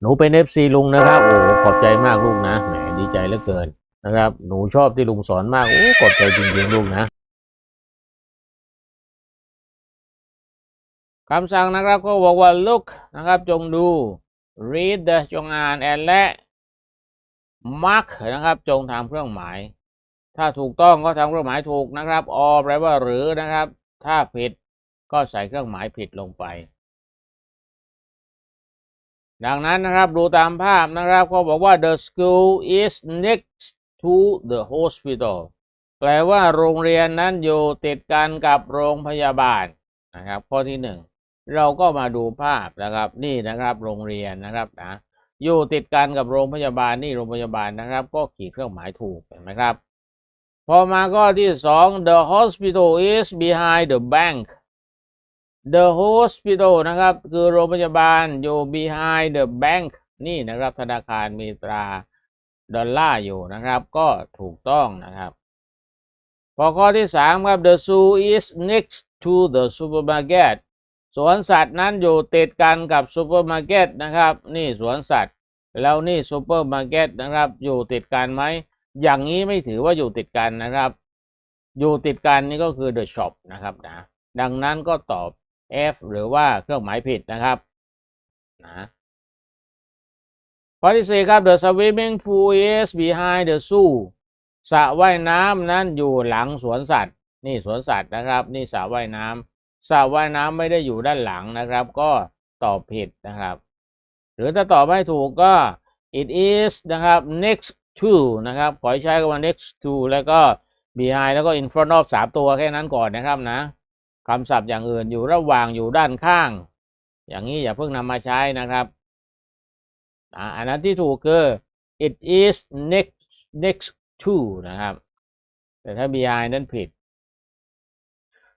หนูเป็นเอฟซีลุงนะครับ โอ้ขอบใจมากลูกนะแหมดีใจเหลือเกินนะครับ หนูชอบที่ลุงสอนมาก โอ้ขอบใจจริงๆลูกนะคำสั่งนะครับก็บอกว่า look นะครับ จงดู read จงอ่าน and และ mark นะครับ จงทำเครื่องหมาย ถ้าถูกต้องก็ทำเครื่องหมายถูกนะครับ or แปลว่าหรือนะครับ ถ้าผิดก็ใส่เครื่องหมายผิดลงไป ดังนั้นนะครับดูตามภาพนะครับเขาบอกว่า the school is next to the hospital แปลว่าโรงเรียนนั้นอยู่ติดกันกับโรงพยาบาลนะครับ ข้อที่หนึ่งเราก็มาดูภาพนะครับนี่นะครับโรงเรียนนะครับนะอยู่ติดกันกับโรงพยาบาลนี่โรงพยาบาลนะครับ ก็ขีดเครื่องหมายถูกเห็นไหมครับ พอมาข้อที่สอง the hospital is behind the bank the hospital นะครับ คือโรงพยาบาลอยู่ behind the bank นี่นะครับ ธนาคารมีตราดอลลาร์อยู่นะครับ ก็ถูกต้องนะครับ พอข้อที่สามครับ the zoo is next to the supermarket สวนสัตว์นั้นอยู่ติดกันกับซูเปอร์มาร์เก็ตนะครับ นี่สวนสัตว์ แล้วนี่ซูเปอร์มาร์เก็ตนะครับ อยู่ติดกันไหม อย่างนี้ไม่ถือว่าอยู่ติดกันนะครับ อยู่ติดกันนี่ก็คือ the shop นะครับนะ ดังนั้นก็ตอบ F หรือว่าเครื่องหมายผิดนะครับนะข้อที่สี่ครับ the swimming pool is behind the zoo สระว่ายน้ำนั้นอยู่หลังสวนสัตว์ นี่สวนสัตว์นะครับ นี่สระว่ายน้ำสระว่ายน้ำไม่ได้อยู่ด้านหลังนะครับ ก็ตอบผิดนะครับ หรือถ้าตอบไม่ถูกก็ it is นะครับ next to นะครับ ขอให้ใช้คำว่า next to แล้วก็ behind แล้วก็ in front of สามตัวแค่นั้นก่อนนะครับนะ คำศัพท์อย่างอื่นอยู่ระหว่างอยู่ด้านข้าง อย่างนี้อย่าเพิ่งนำมาใช้นะครับอันนั้นที่ถูกคือ it is next next to นะครับ แต่ถ้า behind นั้นผิด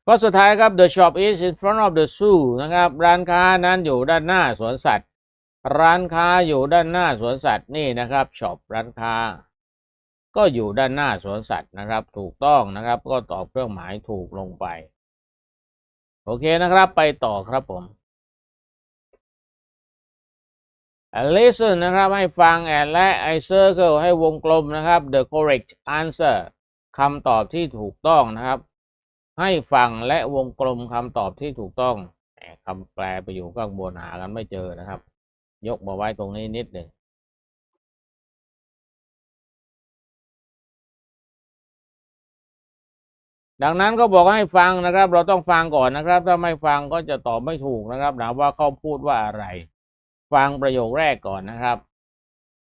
ข้อสุดท้ายครับ the shop is in front of the zoo นะครับ ร้านค้านั้นอยู่ด้านหน้าสวนสัตว์ ร้านค้าอยู่ด้านหน้าสวนสัตว์นี่นะครับ shop ร้านค้า ก็อยู่ด้านหน้าสวนสัตว์นะครับ ถูกต้องนะครับ ก็ตอบเครื่องหมายถูกลงไป โอเคนะครับไปต่อครับผม listen นะครับให้ฟัง and และ I circle ให้วงกลมนะครับ the correct answer คำตอบที่ถูกต้องนะครับ ให้ฟังและวงกลมคำตอบที่ถูกต้องคำแปลไปอยู่ข้างบนหากันไม่เจอนะครับ ยกมาไว้ตรงนี้นิดหนึ่ง ดังนั้นก็บอกให้ฟังนะครับ เราต้องฟังก่อนนะครับ ถ้าไม่ฟังก็จะตอบไม่ถูกนะครับนะว่าเขาพูดว่าอะไร ฟังประโยคแรกก่อนนะครับ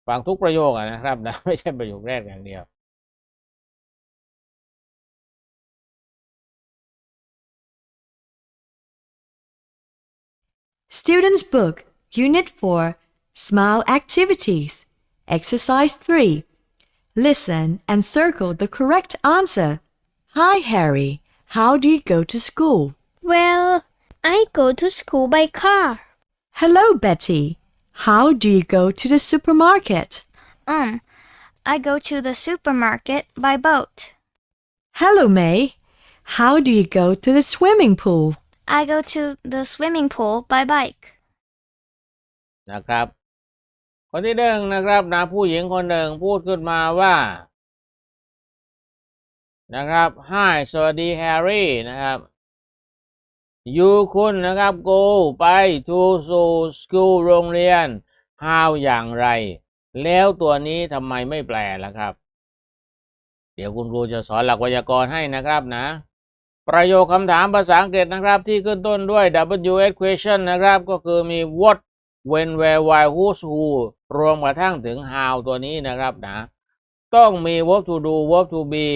ฟังทุกประโยคนะครับนะไม่ใช่ประโยคแรกอย่างเดียว Students' Book, Unit 4, Smile Activities. Exercise 3. Listen and circle the correct answer. Hi, Harry. How do you go to school? Well, I go to school by car. Hello, Betty. How do you go to the supermarket? Um, I go to the supermarket by boat. Hello, May. How do you go to the swimming pool? I go to the swimming pool by bike. นะครับ คนที่หนึ่งนะครับนะผู้หญิงคนหนึ่งพูดขึ้นมาว่า นะครับ Hi สวัสดีแฮร์รี่นะครับ you คุณนะครับ go ไป to สู่ school โรงเรียน how อย่างไร แล้วตัวนี้ทำไมไม่แปลล่ะครับ เดี๋ยวคุณครูจะสอนหลักไวยากรณ์ให้นะครับนะ ประโยคคำถามภาษาอังกฤษนะครับ ที่ขึ้นต้นด้วย WH question นะครับ ก็คือมี what when where why who's who รวมกระทั่งถึง how ตัวนี้นะครับนะ ต้องมี verb to do verb to be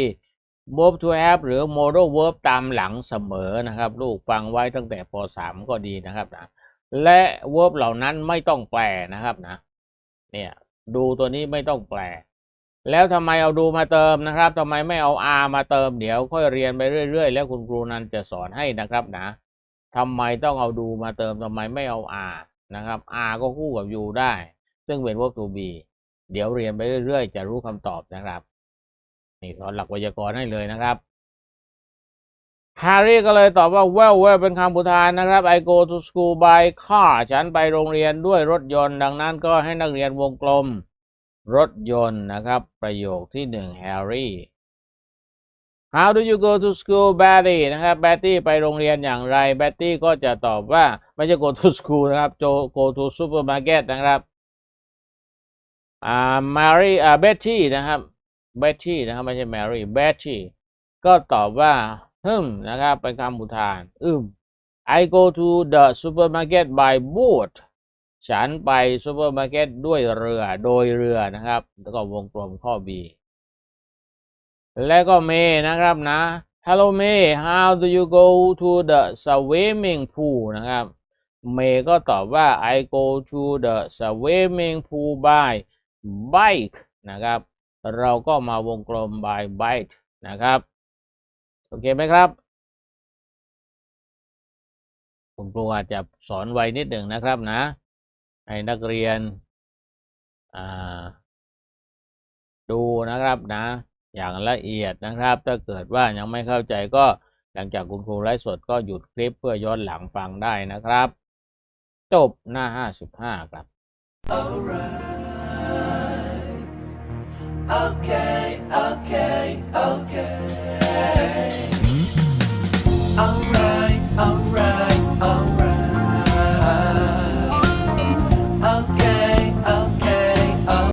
verb to have หรือ modal verb ตามหลังเสมอนะครับ ลูกฟังไว้ตั้งแต่ป .3 ก็ดีนะครับนะและ verb เหล่านั้นไม่ต้องแปลนะครับนะเนี่ยดูตัวนี้ไม่ต้องแปล แล้วทำไมเอาดูมาเติมนะครับทำไมไม่เอา R มาเติมเดี๋ยวค่อยเรียนไปเรื่อย ๆ แล้วคุณครูนันจะสอนให้นะครับนะทำไมต้องเอาดูมาเติมทำไมไม่เอา R นะครับ R ก็คู่กับ U ได้ ซึ่งเป็น verb to be เดี๋ยวเรียนไปเรื่อย ๆ จะรู้คำตอบนะครับ นี่สอนหลักไวยากรณ์ให้เลยนะครับแฮร์รี่ก็เลยตอบว่า well well เป็นคำอุทานนะครับ I go to school by car ฉันไปโรงเรียนด้วยรถยนต์ ดังนั้นก็ให้นักเรียนวงกลม รถยนต์นะครับ ประโยคที่หนึ่งแฮร์รี่ How do you go to school Betty นะครับ Betty ไปโรงเรียนอย่างไร Betty ก็จะตอบว่าไม่ใช่ go to school นะครับ go to supermarket นะครับอ่า Mary อ่า Betty นะครับ Betty นะครับไม่ใช่ Mary Betty ก็ตอบว่าฮึมนะครับเป็นคำอุทานอึม I go to the supermarket by boat ฉันไปซูเปอร์มาร์เก็ตด้วยเรือโดยเรือนะครับ แล้วก็วงกลมข้อ B แล้วก็เมนะครับนะ Hello May how do you go to the swimming pool นะครับเมก็ตอบว่า I go to the swimming pool by bike นะครับ เราก็มาวงกลม by bike นะครับ โอเคไหมครับ คุณครูอาจจะสอนไวนิดหนึ่งนะครับนะ ให้นักเรียนดูนะครับนะ อย่างละเอียดนะครับ ถ้าเกิดว่ายังไม่เข้าใจก็หลังจากคุณครูไลฟ์สดก็หยุดคลิปเพื่อย้อนหลังฟังได้นะครับ จบหน้า 55 ครับ okay, okay, okay.